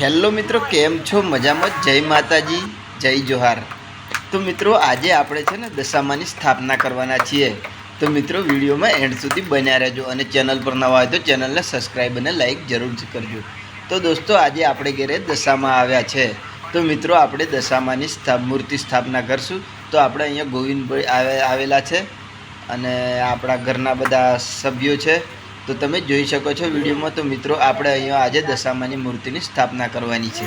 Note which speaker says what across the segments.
Speaker 1: Hello મિત્રો, કેમ છો? મજામાં? જય માતાજી, જય જોહાર. તો મિત્રો, આજે આપણે છે ને દશામાની સ્થાપના કરવાના છીએ. તો મિત્રો, વિડીયોમાં એન્ડ સુધી બન્યા રહેજો અને ચેનલ પર નવા હોય તો ચેનલને સબસ્ક્રાઈબ અને લાઈક જરૂર કરજો. તો દોસ્તો, આજે આપણે ઘરે દશામાં આવ્યા છે. તો મિત્રો, આપણે દશામાની સ્થા, મૂર્તિ સ્થાપના કરશું. તો આપણે અહીંયા ગોવિંદભાઈ આવે- આવેલા છે અને આપણા ઘરના બધા સભ્યો છે. તો તમે જોઈ શકો છો વિડીયોમાં તો મિત્રો આપણે અહીંયા આજે દશામાની મૂર્તિની સ્થાપના કરવાની છે.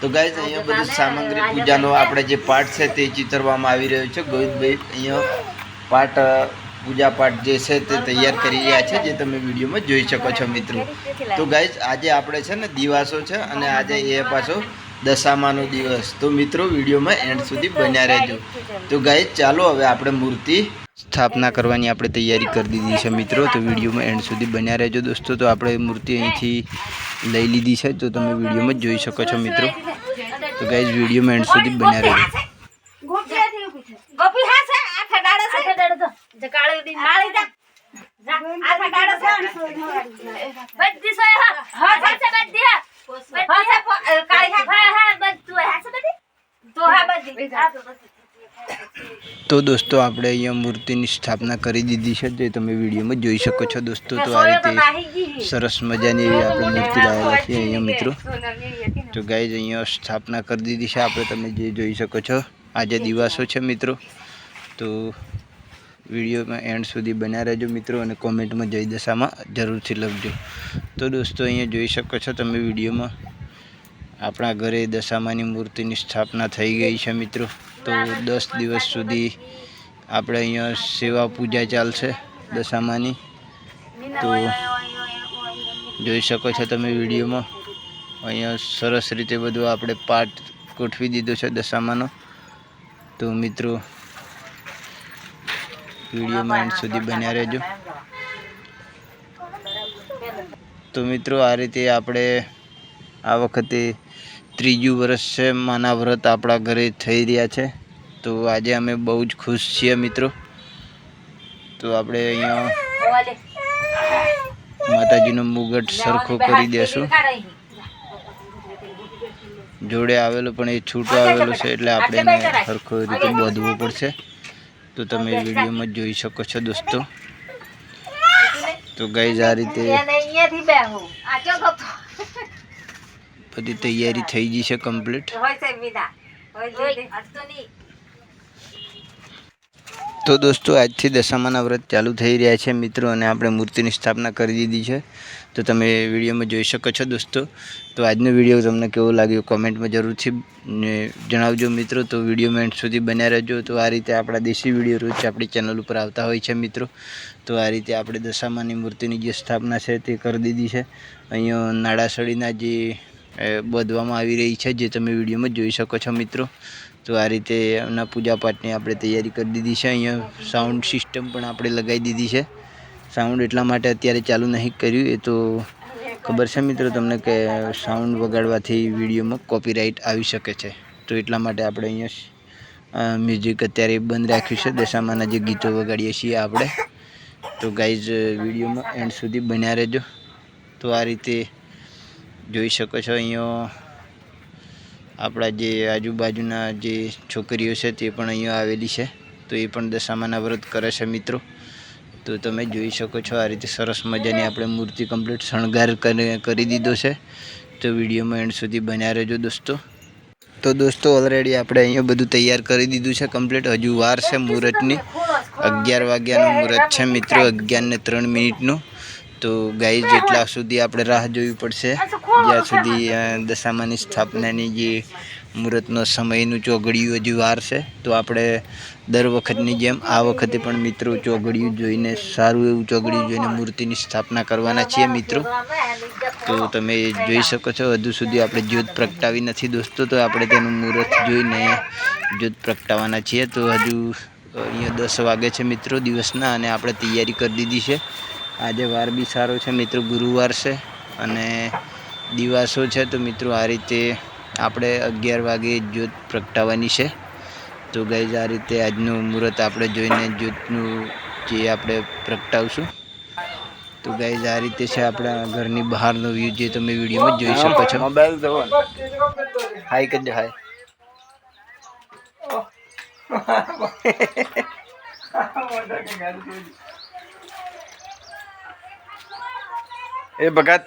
Speaker 1: તો ગાઈઝ અહીંયા બધું સામગ્રી પૂજાનો આપણે જે પાઠ છે તે ચિતરવામાં આવી રહ્યો છે. ગોવિંદભાઈ અહીંયા પાઠ પૂજા પાઠ જે છે તે તૈયાર કરી રહ્યા છે જે તમે વિડીયોમાં જોઈ શકો છો મિત્રો. તો ગાઈઝ આજે આપણે છે ને દિવાસો છે અને આજે એ પાછો દશામાનો દિવસ. તો મિત્રો વિડીયોમાં એન્ડ સુધી બન્યા રહેજો. તો ગાઈઝ ચાલો હવે આપણે મૂર્તિ સ્થાપના કરવાની આપણે તૈયારી કરી દીધી છે મિત્રો. તો વિડીયોમાં એન્ડ સુધી બન્યા રહેજો દોસ્તો. તો આપણે મૂર્તિ અહીંથી લઈ લીધી છે. તો તમે વિડીયોમાં જોઈ શકો છો મિત્રો. તો ગાઈઝ વિડીયોમાં એન્ડ સુધી બન્યા રહેજો.
Speaker 2: તો. હા બધી. છે છે તો
Speaker 1: દોસ્તો, આપણે અહીંયા મૂર્તિની સ્થાપના કરી દીધી છે. જે તમે વિડીયોમાં જોઈ શકો છો દોસ્તો, તો આ રીતે સરસ મજાની એવી આપણે મૂર્તિ લાવેલા છીએ અહીંયા, મિત્રો. તો ગાઈઝ, અહીંયા સ્થાપના કરી દીધી છે. આપણે તમે જે જોઈ શકો છો આજે દિવસો છે, મિત્રો. તો વિડીયોમાં એન્ડ સુધી બન્યા રહેજો, મિત્રો, અને કોમેન્ટમાં જય દશામાં જરૂરથી લખજો. તો દોસ્તો, અહીંયા જોઈ શકો છો તમે વિડીયોમાં. આપણા ઘરે દશામાની મૂર્તિની સ્થાપના થઈ ગઈ છે, મિત્રો. તો દસ દિવસ સુધી આપણે અહીંયા સેવા પૂજા ચાલશે દશામાની. તો જોઈ શકો છો તમે વિડીયોમાં. અહીંયા સરસ રીતે બધું આપણે પાઠ ગોઠવી દીધો છે દશામાનો. તો મિત્રો વિડીયોમાં એન્ડ સુધી બન્યા રહેજો. તો મિત્રો, આ રીતે આપણે આ વખતે ત્રીજું વર્ષ છે માના વ્રત આપણા ઘરે થઈ રહ્યા છે. તો આજે અમે બહુ જ ખુશ છીએ મિત્રો. તો આપણે અહીંયા માતાજીનો મુગટ સરખો કરી દેશું. જોડે આવેલો પણ એ છૂટો આવેલો છે એટલે આપણે એને સરખો રીતે બાંધવું પડશે. તો તમે વિડીયોમાં જોઈ શકો છો દોસ્તો. તો ગાઈઝ આ રીતે
Speaker 2: અહીંયાથી બેહું આ ચો ગપો
Speaker 1: બધી તૈયારી થઈ ગઈ છે કમ્પ્લીટ.
Speaker 2: તો
Speaker 1: દોસ્તો આજથી દશામાના વ્રત ચાલુ થઈ રહ્યા છે મિત્રો અને આપણે મૂર્તિની સ્થાપના કરી દીધી છે. તો તમે વિડીયોમાં જોઈ શકો છો દોસ્તો. તો આજનો વીડિયો તમને કેવો લાગ્યો કોમેન્ટમાં જરૂરથી ને જણાવજો મિત્રો. તો વિડીયોમાં એન્ડ સુધી બન્યા રહેજો. તો આ રીતે આપણા દેશી વીડિયો રોજ આપણી ચેનલ ઉપર આવતા હોય છે મિત્રો. તો આ રીતે આપણે દશામાની મૂર્તિની જે સ્થાપના છે તે કરી દીધી છે. અહીંયા નાડાસળીના જે બાંધવામાં આવી રહી છે, જે તમે વિડીયોમાં જોઈ શકો છો મિત્રો. તો આ રીતે એમના પૂજાપાઠની આપણે તૈયારી કરી દીધી છે. અહીંયા સાઉન્ડ સિસ્ટમ પણ આપણે લગાવી દીધી છે. સાઉન્ડ એટલા માટે અત્યારે ચાલુ નહીં કર્યું. એ તો ખબર છે મિત્રો તમને કે સાઉન્ડ વગાડવાથી વિડીયોમાં કોપીરાઇટ આવી શકે છે. તો એટલા માટે આપણે અહીંયા મ્યુઝિક અત્યારે બંધ રાખ્યું છે. દશામાના જે ગીતો વગાડીએ છીએ આપણે. તો ગાઈઝ, વિડીયોમાં એન્ડ સુધી બન્યા રહેજો. તો આ રીતે જોઈ શકો છો અહીંયા આપણા જે આજુબાજુના જે છોકરીઓ છે તે પણ અહીંયા આવેલી છે. તો એ પણ દશામાના વ્રત કરે છે મિત્રો. તો તમે જોઈ શકો છો આ રીતે સરસ મજાની આપણે મૂર્તિ કમ્પ્લીટ શણગાર કરી દીધો છે. તો વિડીયોમાં એન્ડ સુધી બન્યા રહેજો દોસ્તો. તો દોસ્તો ઓલરેડી આપણે અહીંયા બધું તૈયાર કરી દીધું છે કમ્પ્લીટ હજુ વાર છે મુહૂર્તની. અગિયાર વાગ્યાનું મુહૂર્ત છે મિત્રો અગિયાર ને ત્રણ મિનિટનું. તો ગાય જેટલા સુધી આપણે રાહ જોવી પડશે, જ્યાં સુધી દશામાની સ્થાપનાની જે મુહૂર્તનો સમયનું ચોઘડિયું હજી વાર છે, તો આપણે દર વખતની જેમ આ વખતે પણ મિત્રો ચોઘડિયું જોઈને, સારું એવું ચોઘડિયું જોઈને મૂર્તિની સ્થાપના કરવાના છીએ મિત્રો. તો તમે જોઈ શકો છો, હજુ સુધી આપણે જ્યોત પ્રગટાવી નથી દોસ્તો, તો આપણે તેનું મુહૂર્ત જોઈને જ્યોત પ્રગટાવવાના છીએ. તો હજુ અહીંયા દસ વાગે છે મિત્રો દિવસના, અને આપણે તૈયારી કરી દીધી છે. આજે વાર બી સારો છે મિત્રો ગુરુવાર છે અને દિવાસો છે તો મિત્રો આ રીતે આપણે અગિયાર વાગે જ્યોત પ્રગટાવવાની છે. તો ગઈ આ રીતે આજનું મુહૂર્ત આપણે જોઈને જ્યોતનું જે આપણે પ્રગટાવશું. તો ગઈ ગાઈઝ આ રીતે છે આપણા ઘરની બહારનો વ્યૂ જે તમે વિડીયોમાં જોઈ શકો છો.
Speaker 3: મોબાઈલ
Speaker 1: હાઈ કરજો હાય
Speaker 3: એ ભગત